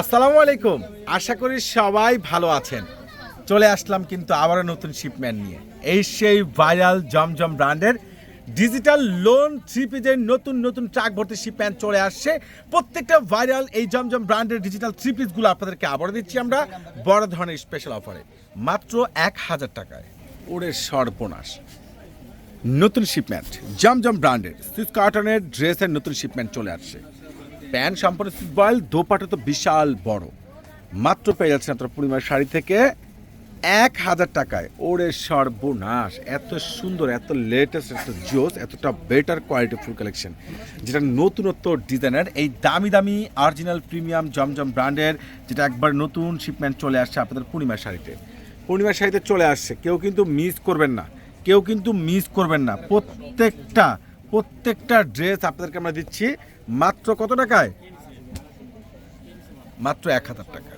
আসসালামু আলাইকুম। আশা করি সবাই ভালো আছেন। চলে আসলাম কিন্তু আবারও নতুন শিপম্যান নিয়ে। এই সেই ভাইরাল জমজম ব্র্যান্ডের ডিজিটাল লোন থ্রি পিজের নতুন নতুন ট্রাক ভর্তি শিপম্যান চলে আসছে। প্রত্যেকটা ভাইরাল এই জমজম ব্র্যান্ডের ডিজিটাল থ্রি পিসগুলো আপনাদেরকে আবারও দিচ্ছি আমরা বড় ধরনের স্পেশাল অফারে মাত্র এক হাজার টাকায়। ওরে সর্বনাশ। নতুন শিপমেন্ট জমজম ব্র্যান্ডের সুইস কার্টনের ড্রেসের নতুন শিপমেন্ট চলে আসছে। প্যান্ট সম্পূর্ণ বয়েল দোপাটা তো বিশাল বড়। মাত্র পেয়ে যাচ্ছেন আপনার পূর্ণিমার শাড়ি থেকে এক হাজার টাকায়। ওরে সর্বনাশ, এত সুন্দর, এত লেটেস্ট এত জোস, এতটা বেটার কোয়ালিটি ফুল কালেকশন যেটা নতুনত্ব ডিজাইনের এই দামি দামি অরিজিনাল প্রিমিয়াম জমজম ব্র্যান্ডের যেটা একবার নতুন শিপমেন্ট চলে আসছে আপনাদের পূর্ণিমার শাড়িতে। পূর্ণিমার শাড়িতে চলে আসছে, কেউ কিন্তু মিস করবেন না, কেউ কিন্তু মিস করবেন না। প্রত্যেকটা প্রত্যেকটা ড্রেস আপনাদেরকে আমরা দিচ্ছি। মাত্র কত টাকায়? মাত্র এক হাজার টাকা।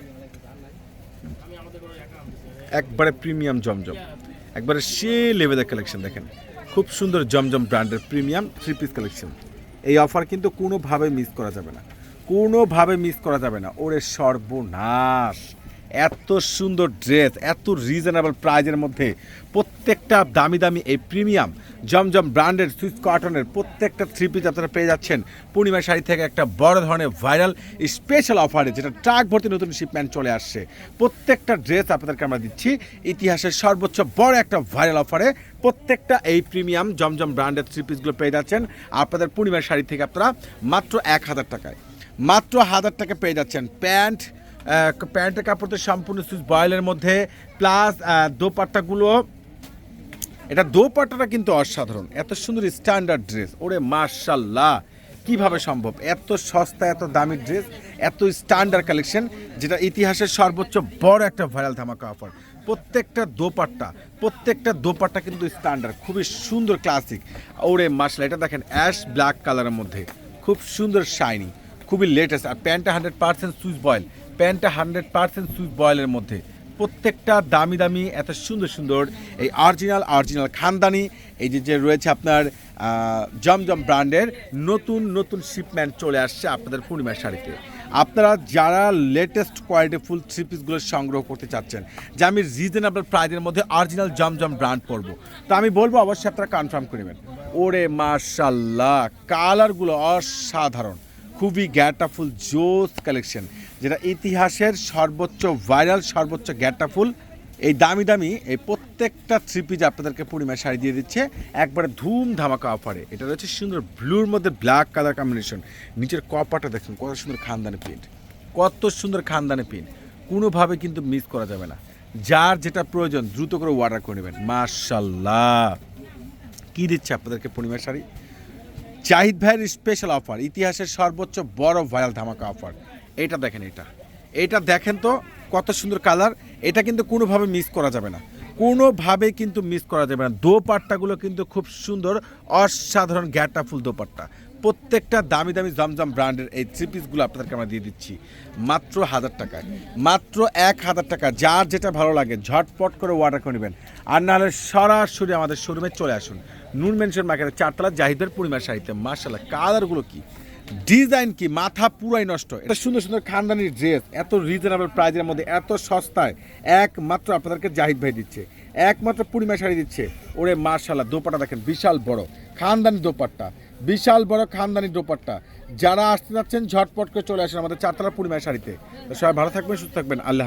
একবারে প্রিমিয়াম জমজম। একবারে সে লেভেলের কালেকশন দেখেন। খুব সুন্দর জমজম ব্র্যান্ডের প্রিমিয়াম থ্রি পিস কালেকশন এই অফার কিন্তু কোনোভাবে মিস করা যাবে না। কোনোভাবে মিস করা যাবে না। ওরে সর্বনাশ! এত সুন্দর ড্রেস এত রিজনেবল প্রাইজের মধ্যে প্রত্যেকটা দামি দামি এই প্রিমিয়াম জমজম ব্র্যান্ডের সুইচ কটনের প্রত্যেকটা থ্রি পিস আপনারা পেয়ে যাচ্ছেন পূর্ণিমা শাড়ি থেকে একটা বড় ধরনের ভাইরাল স্পেশাল অফারে যেটা ট্রাক ভর্তি নতুন শিপম্যান্ট চলে আসছে। প্রত্যেকটা ড্রেস আপনাদেরকে আমরা দিচ্ছি। ইতিহাসের সর্বোচ্চ বড় একটা ভাইরাল অফারে প্রত্যেকটা এই প্রিমিয়াম জমজম ব্র্যান্ডের থ্রি পিসগুলো পেয়ে যাচ্ছেন। আপনাদের পূর্ণিমার শাড়ি থেকে আপনারা মাত্র এক হাজার টাকায়। মাত্র হাজার টাকা পেয়ে যাচ্ছেন প্যান্ট প্যান্টের কাপড় তো সম্পূর্ণ সুইচ বয়েলের মধ্যে, প্লাস দোপাট্টাগুলো এটা দোপাট্টাটা কিন্তু অসাধারণ। এত সুন্দর স্ট্যান্ডার্ড ড্রেস ওরে মার্শাল্লাহ কীভাবে সম্ভব? এত সস্তা, এত দামি ড্রেস এত স্ট্যান্ডার্ড কালেকশন যেটা ইতিহাসের সর্বোচ্চ বড় একটা ভাইরাল ধামাকা অফার প্রত্যেকটা দোপাট্টা প্রত্যেকটা দোপাট্টা কিন্তু স্ট্যান্ডার্ড খুবই সুন্দর ক্লাসিক ওরে মার্শাল এটা দেখেন অ্যাশ ব্ল্যাক কালারের মধ্যে। খুব সুন্দর শাইনি খুবই লেটেস্ট আর প্যান্টটা হান্ড্রেড পার্সেন্ট সুইচ বয়েল প্যান্টটা হান্ড্রেড পার্সেন্ট সুইচ বয়েলের মধ্যে। প্রত্যেকটা দামি দামি এত সুন্দর সুন্দর এই অরিজিনাল অরিজিনাল খানদানি, এই যে যে রয়েছে আপনার জমজম ব্র্যান্ডের নতুন নতুন শিপমেন্ট চলে আসছে আপনাদের পূর্ণিমার শাড়িতে। আপনারা যারা লেটেস্ট কোয়ালিটি ফুল থ্রি পিসগুলো সংগ্রহ করতে চাচ্ছেন, যে আমি রিজনেবল প্রাইজের মধ্যে অরিজিনাল জমজম ব্র্যান্ড পরবো, তো আমি বলব অবশ্যই আপনারা কনফার্ম করে নেবেন। ওরে মার্শাল্লাহ কালারগুলো অসাধারণ, খুবই গ্যাটাফুল জোস কালেকশন যেটা ইতিহাসের সর্বোচ্চ ভাইরাল, সর্বোচ্চ গ্যাটাফুল এই দামি দামি, এই প্রত্যেকটা থ্রি পিস আপনাদেরকে পূর্ণিমা শাড়ি দিয়ে দিচ্ছে। একবারে ধুম ধামাকা অফারে এটা রয়েছে সুন্দর ব্লুর মধ্যে ব্ল্যাক কালার কম্বিনেশন নিচের কপাটা দেখুন, কত সুন্দর খানদানি প্রিন্ট কত সুন্দর খানদানি প্রিন্ট কোনোভাবে কিন্তু মিস করা যাবে না। যার যেটা প্রয়োজন, দ্রুত করে অর্ডার করে নেবেন। মার্শাল্লাহ কী দিচ্ছে আপনাদেরকে পূর্ণিমা শাড়ি? জাহিদ ভাইয়ের স্পেশাল অফার ইতিহাসের সর্বোচ্চ বড় ভাইরাল ধামাকা অফার এটা দেখেন এটা। এটা দেখেন তো কত সুন্দর কালার। এটা কিন্তু কোনোভাবে মিস করা যাবে না। কোনোভাবে কিন্তু মিস করা যাবে না। দোপাট্টাগুলো কিন্তু খুব সুন্দর, অসাধারণ গ্যাটা ফুল দোপাট্টা। প্রত্যেকটা দামি দামি জমজম ব্র্যান্ডের এই থ্রি পিসগুলো আপনাদেরকে আমরা দিয়ে দিচ্ছি। মাত্র হাজার টাকায়। মাত্র এক হাজার টাকা। যার যেটা ভালো লাগে, ঝটপট করে অর্ডার করে নেবেন। আর নাহলে সরাসরি আমাদের শোরুমে চলে আসুন। নুন মেনশন মার্কেটের চারতলা জাহিদের পূর্ণিমার শাড়িতে মার্শাল্লাহ কালারগুলো কি? ডিজাইন কি, মাথা পুরাই নষ্ট? এটা সুন্দর সুন্দর খানদানির ড্রেস, এত রিজনেবল প্রাইজের মধ্যে, এত সস্তায়। একমাত্র আপনাদেরকে জাহিদ ভাই দিচ্ছে, একমাত্র পূর্ণিমা শাড়ি দিচ্ছে। ওরে মার্শাল্লাহ দোপাটা দেখেন, বিশাল বড়। খানদানি দোপাট্টা, বিশাল বড় খানদানি দোপাট্টা। যারা আসতে যাচ্ছেন, ঝটপট করে চলে আসেন আমাদের চারতলা পূর্ণিমা শাড়িতে। সবাই ভালো থাকবেন, সুস্থ থাকবেন, আল্লাহ